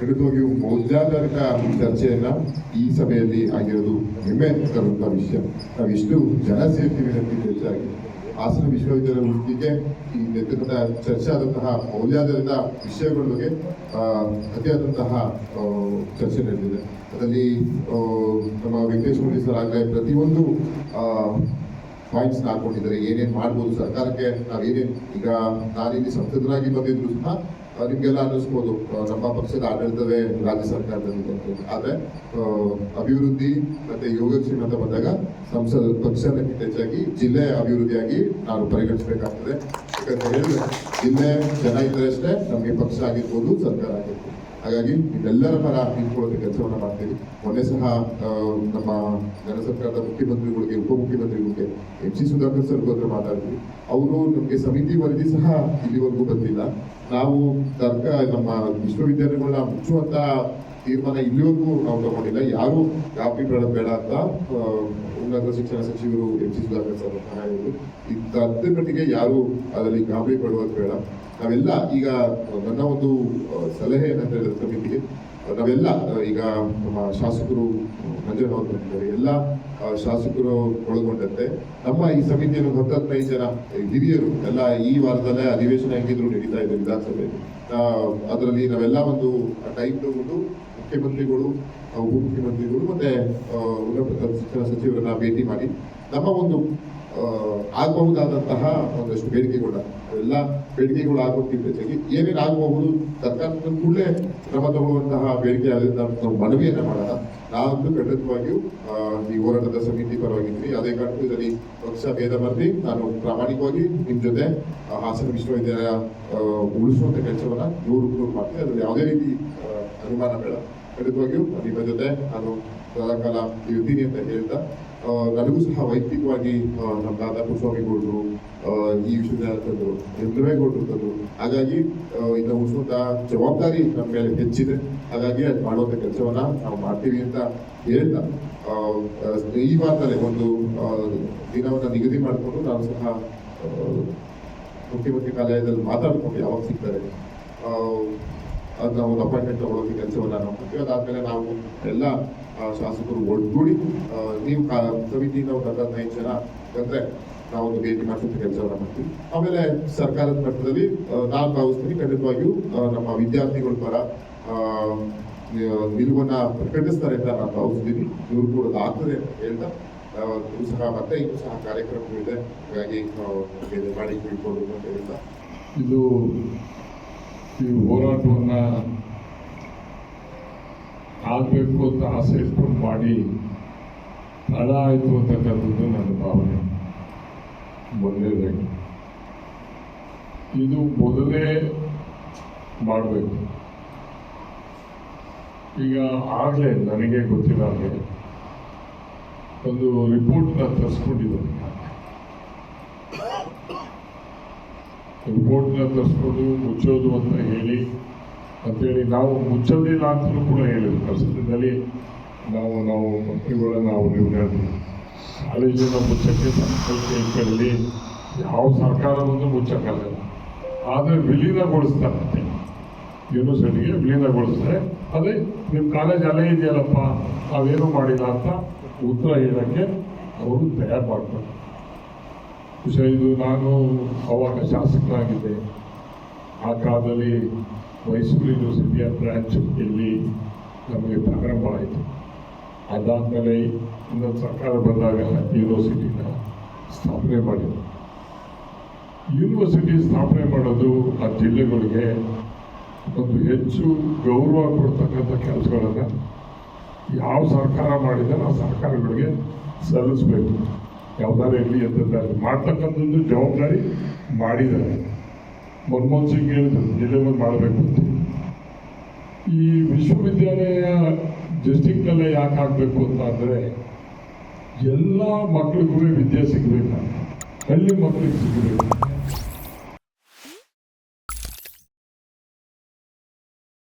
ಖಂಡಿತವಾಗಿಯೂ ಮೌಲ್ಯಾಧಾರಿತ ಚರ್ಚೆಯನ್ನ ಈ ಸಭೆಯಲ್ಲಿ ಆಗಿರೋದು ಹೆಮ್ಮೆ ತರುವಂತಹ ವಿಷಯ. ನಾವಿಷ್ಟು ಜನ ಸೇರ್ತೀವಿ ಅಂತ ಹೆಚ್ಚಾಗಿ. ಹಾಸನ ವಿಶ್ವವಿದ್ಯಾಲಯ ವೃತ್ತಿಗೆ ಈ ನೇತೃತ್ವದ ಚರ್ಚೆ ಆದಂತಹ ಮೌಲ್ಯಾಧಾರಿತ ವಿಷಯಗಳ ಬಗ್ಗೆ ಅತಿಯಾದಂತಹ ಚರ್ಚೆ ನಡೆದಿದೆ. ಅದರಲ್ಲಿ ನಮ್ಮ ವೆಂಕಟೇಶ್ ಮೂರ್ತಿ ಸರ್ ಆಗಲೇ ಪ್ರತಿಯೊಂದು ಪಾಯಿಂಟ್ಸ್ ಹಾಕೊಂಡಿದ್ದಾರೆ. ಏನೇನು ಮಾಡ್ಬೋದು ಸರ್ಕಾರಕ್ಕೆ, ನಾವೇನೇನು ಈಗ ನಾನಿಲ್ಲಿ ಸಂಸದರಾಗಿ ಬಂದಿದ್ರು ಸಹ ನಿಮ್ಗೆಲ್ಲ ಅನ್ನಿಸ್ಬೋದು. ನಮ್ಮ ಪಕ್ಷದ ಆಡಳಿತವೇ ರಾಜ್ಯ ಸರ್ಕಾರದಲ್ಲಿ ಆದರೆ ಅಭಿವೃದ್ಧಿ ಮತ್ತೆ ಯೋಗಕ್ಷೇಮ ಅಂತ ಬಂದಾಗ ಸಂಸದ ಪಕ್ಷಕ್ಕಿಂತ ಹೆಚ್ಚಾಗಿ ಜಿಲ್ಲೆ ಅಭಿವೃದ್ಧಿಯಾಗಿ ನಾನು ಪರಿಗಣಿಸಬೇಕಾಗ್ತದೆ. ಯಾಕಂತ ಹೇಳಿದ್ರೆ, ಜಿಲ್ಲೆ ಜನ ಇದ್ದರೆ ಅಷ್ಟೇ ನಮಗೆ ಪಕ್ಷ ಆಗಿರ್ಬೋದು, ಸರ್ಕಾರ ಆಗಿರ್ಬೋದು. ಹಾಗಾಗಿ ಇದೆಲ್ಲರ ಪರ ನಿಂತ್ಕೊಳ್ಳೋಕೆ ಕೆಲಸವನ್ನು ಮಾಡ್ತೀವಿ ಮೊನ್ನೆ ಸಹ ನಮ್ಮ ಜನ ಸರ್ಕಾರದ ಮುಖ್ಯಮಂತ್ರಿಗಳಿಗೆ, ಉಪಮುಖ್ಯಮಂತ್ರಿಗಳಿಗೆ ಎಂ ಸಿ ಸುಧಾಕರ್ ಸರ್ ಮಾತಾಡ್ತೀವಿ ಅವರು ನಮಗೆ ಸಮಿತಿ ವರದಿ ಸಹ ಇಲ್ಲಿವರೆಗೂ ಬಂದಿಲ್ಲ. ನಾವು ಸರ್ಕಾರ ನಮ್ಮ ವಿಶ್ವವಿದ್ಯಾಲಯಗಳನ್ನ ಮುಚ್ಚುವಂತ ತೀರ್ಮಾನ ಇಲ್ಲಿವರೆಗೂ ನಾವು ತಗೊಂಡಿಲ್ಲ. ಯಾರು ಕಾಪಿ ಬೇಡ ಬೇಡ ಅಂತ ಉನ್ನತ ಶಿಕ್ಷಣ ಸಚಿವರು ಎಚ್ ಸಿ. ಸುಧಾಕರ್ ಸರ್ ಹೇಳಿದ್ರು. ಇದ್ದ ಅದ್ರ ಮಟ್ಟಿಗೆ ಯಾರು ಅದರಲ್ಲಿ ಕಾಪಿ ಬೇಡ. ನಾವೆಲ್ಲ ಈಗ ನನ್ನ ಒಂದು ಸಲಹೆ ಏನಂತ ಹೇಳಿದ್ರೆ ಸಮಿತಿಗೆ ನಾವೆಲ್ಲ ಈಗ ನಮ್ಮ ಶಾಸಕರು ಬಂದಿದ್ದಾರೆ ಎಲ್ಲ ಶಾಸಕರು ಒಳಗೊಂಡಂತೆ. ನಮ್ಮ ಈ ಸಮಿತಿಯನ್ನು ಹತ್ತೈದು ಜನ ಹಿರಿಯರು, ಎಲ್ಲ ಈ ವಾರದಲ್ಲೇ ಅಧಿವೇಶನ ಹೆಂಗಿದ್ರು ನಡೀತಾ ಇದೆ ವಿಧಾನಸಭೆ. ಅದರಲ್ಲಿ ನಾವೆಲ್ಲ ಒಂದು ಟೈಮ್ ತಗೊಂಡು ಮುಖ್ಯಮಂತ್ರಿಗಳು ಉಪಮುಖ್ಯಮಂತ್ರಿಗಳು ಮತ್ತೆ ಉನ್ನತ ಶಿಕ್ಷಣ ಸಚಿವರನ್ನ ಭೇಟಿ ಮಾಡಿ ನಮ್ಮ ಒಂದು ಆಗಬಹುದಾದಂತಹ ಒಂದಷ್ಟು ಬೇಡಿಕೆಗಳ ಎಲ್ಲ ಬೇಡಿಕೆಗಳು ಆಗೋಕ್ಕಿಂತ ಜೊತೆಗೆ ಏನೇನು ಆಗಬಹುದು ಸರ್ಕಾರದ ಕೂಡಲೇ ಕ್ರಮ ತಗೊಳ್ಳುವಂತಹ ಬೇಡಿಕೆ ಆಗಿದ್ದ ನಾವು ಮನವಿಯನ್ನ ಮಾಡೋಣ. ನಾವಂತೂ ಖಂಡಿತವಾಗಿಯೂ ಈ ಹೋರಾಟದ ಸಮಿತಿ ಪರವಾಗಿದ್ವಿ ಅದೇ ಕಾರಣಕ್ಕೂ ಇದರಲ್ಲಿ ಪಕ್ಷ ಭೇದ ಮರೆತಿ ನಾನು ಪ್ರಾಮಾಣಿಕವಾಗಿ ನಿಮ್ಮ ಜೊತೆ ಹಾಸನ ವಿಶ್ವವಿದ್ಯಾಲಯ ಉಳಿಸುವಂಥ ಕೆಲಸವನ್ನ ನೂರು ನೂರು ಮಾಡ್ತೀನಿ ಅದರಲ್ಲಿ ಯಾವುದೇ ರೀತಿ ಅನುಮಾನ ಬೇಡ. ಖಂಡಿತವಾಗಿಯೂ, ನಿಮ್ಮ ಜೊತೆ ನಾನು ಸದಾಕಾಲ ಇರ್ತೀನಿ ಅಂತ ಹೇಳ್ತಾ ನನಗೂ ಸಹ ವೈಯಕ್ತಿಕವಾಗಿ ನಮ್ಮ ದಾದಾ ಕುಸ್ವಾಮಿಗೌಡರು ಆ, ಈ ವಿಷಯದ ತಂದರು ಎಂ ತಂದರು ಹಾಗಾಗಿ ಇದನ್ನ ಉಳಿಸುವಂತ ಜವಾಬ್ದಾರಿ ನಮ್ಮ ಮೇಲೆ ಹೆಚ್ಚಿದೆ. ಹಾಗಾಗಿ ಅದು ಮಾಡುವಂತ ಕೆಲಸವನ್ನ ನಾವು ಮಾಡ್ತೀವಿ ಅಂತ ಹೇಳ್ತಾ ಈ ವಾರದಲ್ಲೇ ಒಂದು ದಿನವನ್ನು ನಿಗದಿ ಮಾಡಿಕೊಂಡು ನಾನು ಸಹ ಮುಖ್ಯಮಂತ್ರಿ ಕಾರ್ಯಾಲಯದಲ್ಲಿ ಮಾತಾಡ್ಕೊಂಡು ಯಾವಾಗ ಸಿಗ್ತಾರೆ. ಅದನ್ನ ಒಂದು ಅಪಾಯಿಂಟ್ಮೆಂಟ್ ತಗೊಳ್ಳೋದು ಕೆಲಸವನ್ನ ನಾವು ಮಾಡ್ತೀವಿ ಅದಾದ್ಮೇಲೆ ನಾವು ಎಲ್ಲ ಶಾಸಕರು ಒಡ್ಗೂಡಿ ನೀವು ಸಮಿತಿಯಿಂದ ಒಂದು ಹತ್ತು ಹದಿನೈದು ಜನ ಅಂದ್ರೆ ನಾವು ಒಂದು ಭೇಟಿ ಮಾಡಿಸುವಂತ ಕೆಲಸವನ್ನು ಮಾಡ್ತೀವಿ. ಆಮೇಲೆ ಸರ್ಕಾರದ ಮಟ್ಟದಲ್ಲಿ ನಾಲ್ಕು ಭಾವಿಸ್ತೀನಿ ಖಂಡಿತವಾಗಿಯೂ ನಮ್ಮ ವಿದ್ಯಾರ್ಥಿಗಳ ಪರ ನಿಲುವನ್ನ ಪ್ರಕಟಿಸ್ತಾರೆ ಅಂತ ನಾನು ಭಾವಿಸ್ತೀನಿ. ಇವ್ರು ಕೂಡ ಆಗ್ತದೆ ಅಂತ ಹೇಳ್ತಾ ಸಹ ಮತ್ತೆ ಇದು ಸಹ ಕಾರ್ಯಕ್ರಮಗಳಿದೆ. ಹಾಗಾಗಿ ಮಾಡಿ ತಿಳ್ಕೊಂಡು ಅಂತ ಹೇಳ್ತಾ. ಇದು ಈ ಹೋರಾಟವನ್ನ ಆಗಬೇಕು ಅಂತ ಆಸೆ ಇಟ್ಕೊಂಡು ಮಾಡಿ, ತಡ ಆಯಿತು ಅಂತಕ್ಕಂಥದ್ದು ನನ್ನ ಭಾವನೆ. ಮೊದಲನೇದಾಗಿ ಇದು ಮೊದಲೇ ಮಾಡಬೇಕು. ಈಗ ಆಗಲೇ ನನಗೆ ಗೊತ್ತಿಲ್ಲ ಒಂದು ರಿಪೋರ್ಟ್ನ ತರಿಸ್ಕೊಂಡಿದ್ದೀನಿ. ರಿಪೋರ್ಟ್ನ ತರಿಸ್ಕೊಂಡು ಮುಚ್ಚೋದು ಅಂತ ಹೇಳಿ ಅಂತೇಳಿ ನಾವು ಮುಚ್ಚೋದಿಲ್ಲ ಅಂತಲೂ ಕೂಡ ಹೇಳಿದ್ರು ಪರಿಸ್ಥಿತಿಯಲ್ಲಿ ನಾವು ನಾವು ಮಂತ್ರಿಗಳ ನಾವು ಹೇಳ್ತೀವಿ. ಕಾಲೇಜಿನ ಮುಚ್ಚಕ್ಕೆ ಸಂಕಲ್ಪ ಕೈಲಿ ಯಾವ ಸರ್ಕಾರವನ್ನು ಮುಚ್ಚಕ್ಕಾಗಲ್ಲ. ಆದರೆ ವಿಲೀನಗೊಳಿಸ್ತಾರಂತೆ. ಯೂನಿವರ್ಸಿಟಿಗೆ ವಿಲೀನಗೊಳಿಸ್ತಾರೆ. ಅದೇ ನಿಮ್ಮ ಕಾಲೇಜ್ ಅಲ್ಲೇ ಇದೆಯಲ್ಲಪ್ಪ, ನಾವೇನು ಮಾಡಿಲ್ಲ ಅಂತ ಉತ್ತರ ಹೇಳೋಕ್ಕೆ ಅವರು ತಯಾರು ಮಾಡ್ತಾರೆ ವಿಷಯ ಇದು ನಾನು ಅವಾಗ ಶಾಸಕನಾಗಿದ್ದೆ ಆ ಕಾಲದಲ್ಲಿ ಮೈಸೂರು ಯೂನಿವರ್ಸಿಟಿಯ ಬ್ರಾಂಚ್ ಇಲ್ಲಿ ನಮಗೆ ಪ್ರಾರಂಭ ಆಯಿತು. ಅದಾದಮೇಲೆ ಇನ್ನೊಂದು ಸರ್ಕಾರ ಬಂದಾಗ ಯೂನಿವರ್ಸಿಟಿನ ಸ್ಥಾಪನೆ ಮಾಡಿದ್ರು. ಯೂನಿವರ್ಸಿಟಿ ಸ್ಥಾಪನೆ ಮಾಡೋದು ಆ ಜಿಲ್ಲೆಗಳಿಗೆ ಒಂದು ಹೆಚ್ಚು ಗೌರವ ಕೊಡ್ತಕ್ಕಂಥ ಕೆಲಸಗಳನ್ನು ಯಾವ ಸರ್ಕಾರ ಮಾಡಿದರೆ ಆ ಸರ್ಕಾರಗಳಿಗೆ ಸಲ್ಲಿಸಬೇಕು. ಯಾವ್ದಾರು ಇರಲಿ ಅಂತಂದ್ರೆ ಮಾಡ್ತಕ್ಕಂಥದ್ದು ಜವಾಬ್ದಾರಿ ಮಾಡಿದ್ದಾರೆ. ಮನಮೋಹನ್ ಸಿಂಗ್ ಹೇಳಿದ್ರು ಜಿಲ್ಲೆಗಳು ಮಾಡಬೇಕು ಅಂತ. ಈ ವಿಶ್ವವಿದ್ಯಾಲಯ ಡಿಸ್ಟಿಕ್ನಲ್ಲೇ ಯಾಕೆ ಆಗಬೇಕು ಅಂತ ಅಂದರೆ, ಎಲ್ಲ ಮಕ್ಕಳಿಗೂ ವಿದ್ಯೆ ಸಿಗಬೇಕು ಹಳ್ಳಿ ಮಕ್ಕಳಿಗೆ ಸಿಗಬೇಕು.